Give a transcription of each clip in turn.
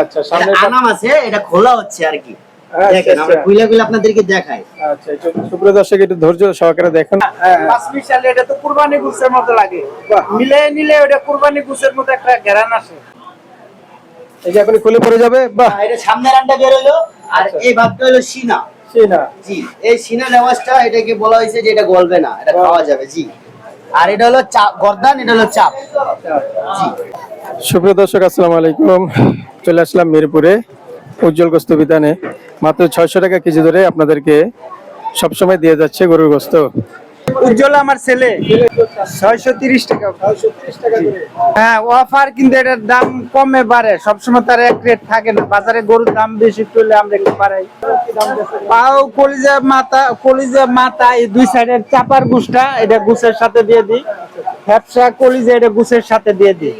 আচ্ছা সামনে এটা আনাম আছে এটা খোলা হচ্ছে আর কি। আচ্ছা, দেখেন আমরা আচ্ছা। আপনাদেরকে দেখাই। আচ্ছা সুপ্রিয় দর্শক একটু ধৈর্য সহকারে দেখুন। পাঁচ মিশালে এটা তো কুরবানি গুছের মতো লাগে। মিলে নিলে ওটা কুরবানি গুছের মতো একটা ঘেরান আসে। এই যে এখন খুলে পড়ে যাবে বাহ। এটা সামনের রানটা বের হলো আর। এই ভাবটা হলো সিনা। জি এই সিনা লেওয়াজটা এটাকে বলা হয়েছে যে এটা গলবে না এটা খাওয়া যাবে জি। আর এটা হলো চাপ গর্দান এটা হলো চাপ। জি। সুপ্রিয় দর্শক, আসসালামু আলাইকুম। চলে আসলাম মিরপুরে উজ্জ্বল গোস্ত বিধানে মাত্র ছয়শো টাকা কেজি ধরে আপনাদেরকে সবসময় দিয়ে যাচ্ছে গরুর গোস্ত। উজ্জ্বল আমার ছেলে হ্যাঁ দাম বেশি মাথা মাথা দুই চাপার গুছটা, এটা গুছের সাথে দিয়ে দিই। ব্যবসা কলিজা, এটা গুছের সাথে দিয়ে দিই।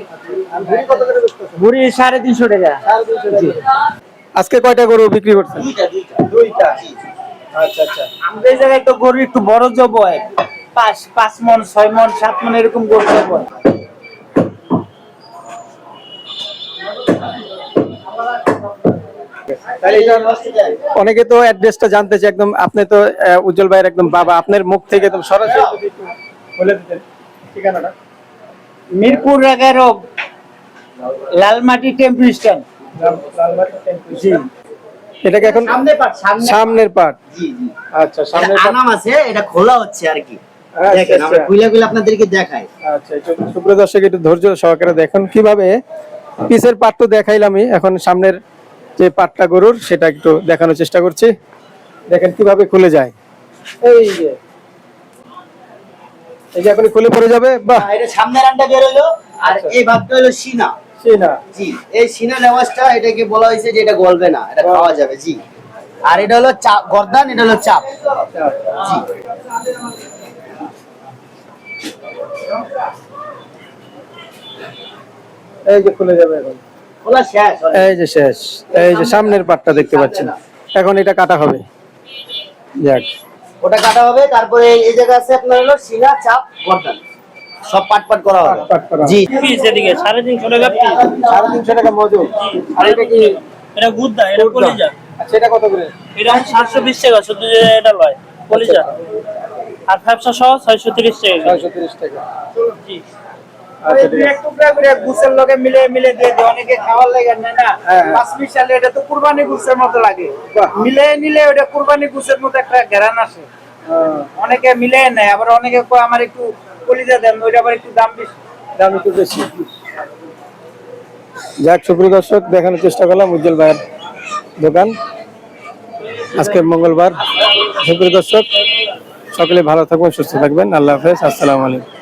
বুড়ি সাড়ে তিনশো টাকা। আজকে কয়টা গরু বিক্রি করছেন? দুইটা আচ্ছা আচ্ছা। আমাদের এই জায়গায় তো গরু একটু বড় জব হয়। পাঁচ পাঁচ মন ছয় মন সাত মন এরকম গরু জব হয়। অনেকে তো অ্যাড্রেসটা জানতে চায় একদম আপনি তো উজ্জ্বল ভাইয়ের একদম বাবা আপনার মুখ থেকে একদম সরাসরি বলে দিতেন ঠিকানাটা। মিরপুর এগারো লালমাটি টেম্পু স্ট্যান্ড। জি। এটাকে এখন সামনের পাট। আচ্ছা সামনের আনাম আছে এটা খোলা হচ্ছে আর কি। আচ্ছা, দেখেন আমরা আচ্ছা। আপনাদেরকে দেখাই। আচ্ছা সুপ্রিয় দর্শক একটু ধৈর্য সহকারে দেখুন কীভাবে পিসের পাট তো দেখাইলামই। এখন সামনের যে পাটটা গরুর সেটা একটু দেখানোর চেষ্টা করছি। দেখেন কীভাবে খুলে যায়। এই যে। এই যে এখন খুলে পড়ে যাবে বাহ। আর এটা সামনের রানটা বের হলো আর আচ্ছা। এই ভাবটা হলো সিনা। জি এই সিনা লেওয়াজটা এটাকে বলা হয়েছে যে এটা গলবে না এটা খাওয়া যাবে জি। আর এটা হলো চাপ গর্দান এটা হলো চাপ। জি। এই যে খুলে যাবে এখন। খোলা শেষ এই যে শেষ এই যে সামনের পাটটা দেখতে পাচ্ছেন। এখন এটা কাটা হবে। যাক। ওটা কাটা হবে তারপরে এই জায়গা আছে আপনার হলো সিনা চাপ গর্দান। সব পাট পাট করা হবে। জি। এদিকে সাড়ে তিনশো টাকা সাড়ে তিনশো টাকা মজুর। আর এটা কি? এটা গুদ্দা এটা কলিজা। আচ্ছা এটা কত করে? এটা সাতশো বিশ টাকা শুধু যে এটা লয় কলিজা। আর ব্যবসা সহ ছয়শো তিরিশ টাকা ছয়শো তিরিশ টাকা। জি। আচ্ছা দুই ঠিক এক টুকরা করে গুছের লগে মিলে মিলে দিয়ে দেয়। অনেকে খাওয়ার লাগে না না। পাঁচ মিশালে এটা তো কুরবানি গুছের মতো লাগে। বাহ। মিলে নিলে ওটা কুরবানি গুছের মতো একটা ঘেরান আসে। অনেকে মিলে নেয় আবার অনেকে কয় আমার একটু কলিজা দেন, ওইটা আবার একটু দাম বেশি। দাম একটু বেশি। যাক, সুপ্রিয় দর্শক, দেখানোর চেষ্টা করলাম উজ্জ্বল ভাইয়ের দোকান। আজকে মঙ্গলবার। সুপ্রিয় দর্শক, সকলে ভালো থাকবেন, সুস্থ থাকবেন। আল্লাহ হাফেজ। আসসালামু আলাইকুম।